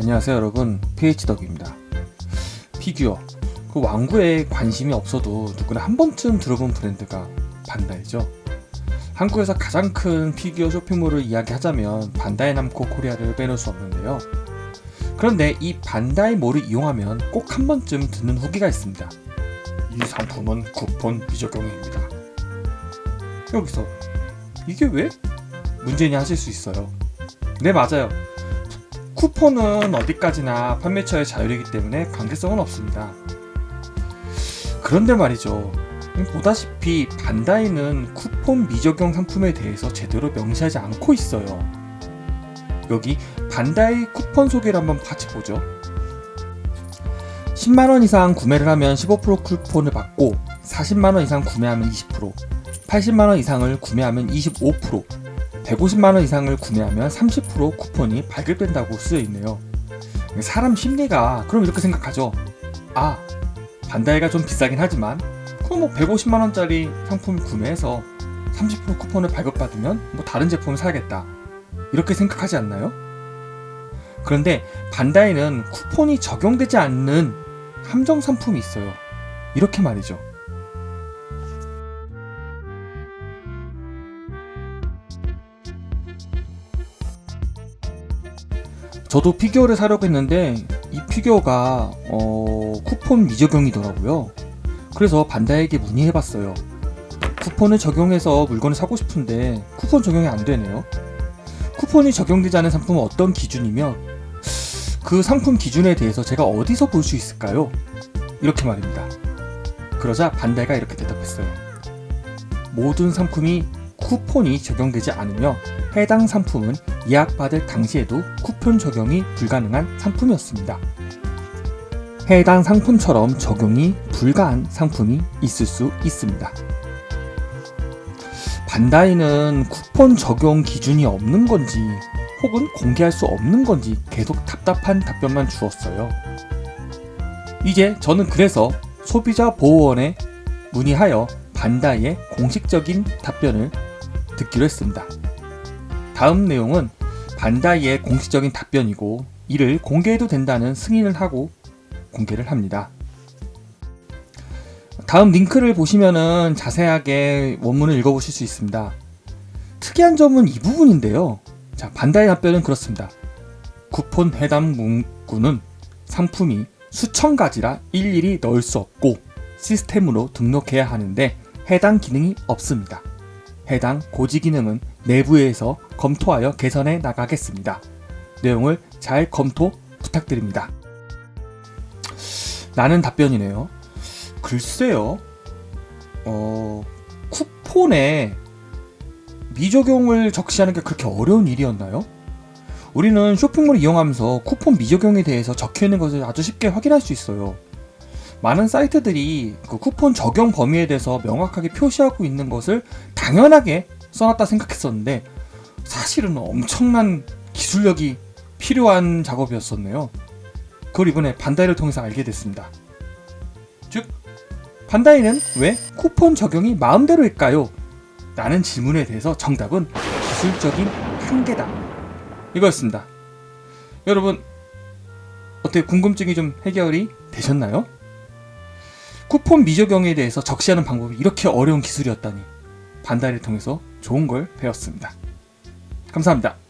안녕하세요 여러분. PH덕입니다. 피규어. 그 왕구에 관심이 없어도 누구나 한 번쯤 들어본 브랜드가 반다이죠. 한국에서 가장 큰 피규어 쇼핑몰을 이야기하자면 반다이 남코 코리아를 빼놓을 수 없는데요. 그런데 이 반다이 몰을 이용하면 꼭 한 번쯤 듣는 후기가 있습니다. 이 상품은 쿠폰 미적용입니다. 여기서 이게 왜? 문제냐? 하실 수 있어요. 네 맞아요 쿠폰은 어디까지나 판매처의 자율이기 때문에 관계성은 없습니다. 그런데 말이죠. 보다시피 반다이는 쿠폰 미적용 상품에 대해서 제대로 명시하지 않고 있어요. 여기 반다이 쿠폰 소개를 한번 같이 보죠. 10만원 이상 구매를 하면 15% 쿠폰을 받고 40만원 이상 구매하면 20%, 80만원 이상을 구매하면 25%, 150만원 이상을 구매하면 30% 쿠폰이 발급된다고 쓰여 있네요. 사람 심리가 그럼 이렇게 생각하죠. 아, 반다이가 좀 비싸긴 하지만 그럼 뭐 150만원짜리 상품을 구매해서 30% 쿠폰을 발급받으면 뭐 다른 제품을 사야겠다. 이렇게 생각하지 않나요? 그런데 반다이는 쿠폰이 적용되지 않는 함정 상품이 있어요. 이렇게 말이죠. 저도 피규어를 사려고 했는데 이 피규어가 어, 쿠폰 미적용이더라고요. 그래서 반다이에게 문의해봤어요. 쿠폰을 적용해서 물건을 사고 싶은데 쿠폰 적용이 안 되네요. 쿠폰이 적용되지 않은 상품은 어떤 기준이며 그 상품 기준에 대해서 제가 어디서 볼 수 있을까요? 이렇게 말입니다. 그러자 반다이가 이렇게 대답했어요. 모든 상품이 쿠폰이 적용되지 않으며 해당 상품은 예약받을 당시에도 쿠폰 적용이 불가능한 상품이었습니다. 해당 상품처럼 적용이 불가한 상품이 있을 수 있습니다. 반다이는 쿠폰 적용 기준이 없는 건지 혹은 공개할 수 없는 건지 계속 답답한 답변만 주었어요. 이제 저는 그래서 소비자 보호원에 문의하여 반다이의 공식적인 답변을 듣기로 했습니다. 다음 내용은 반다이의 공식적인 답변이고 이를 공개해도 된다는 승인을 하고 공개를 합니다. 다음 링크를 보시면은 자세하게 원문을 읽어보실 수 있습니다. 특이한 점은 이 부분인데요. 자, 반다이 답변은 그렇습니다. 쿠폰 해당 문구는 상품이 수천 가지라 일일이 넣을 수 없고 시스템으로 등록해야 하는데 해당 기능이 없습니다. 해당 고지 기능은 내부에서 검토하여 개선해 나가겠습니다. 내용을 잘 검토 부탁드립니다. 라는 답변이네요. 글쎄요, 어, 쿠폰에 미적용을 적시하는 게 그렇게 어려운 일이었나요? 우리는 쇼핑몰을 이용하면서 쿠폰 미적용에 대해서 적혀 있는 것을 아주 쉽게 확인할 수 있어요. 많은 사이트들이 그 쿠폰 적용 범위에 대해서 명확하게 표시하고 있는 것을 당연하게 써놨다 생각했었는데 사실은 엄청난 기술력이 필요한 작업이었었네요. 그걸 이번에 반다이를 통해서 알게 됐습니다. 즉, 반다이는 왜 쿠폰 적용이 마음대로일까요? 라는 질문에 대해서 정답은 기술적인 한계다. 이거였습니다. 여러분, 어떻게 궁금증이 좀 해결이 되셨나요? 쿠폰 미적용에 대해서 적시하는 방법이 이렇게 어려운 기술이었다니 반다이를 통해서 좋은 걸 배웠습니다. 감사합니다.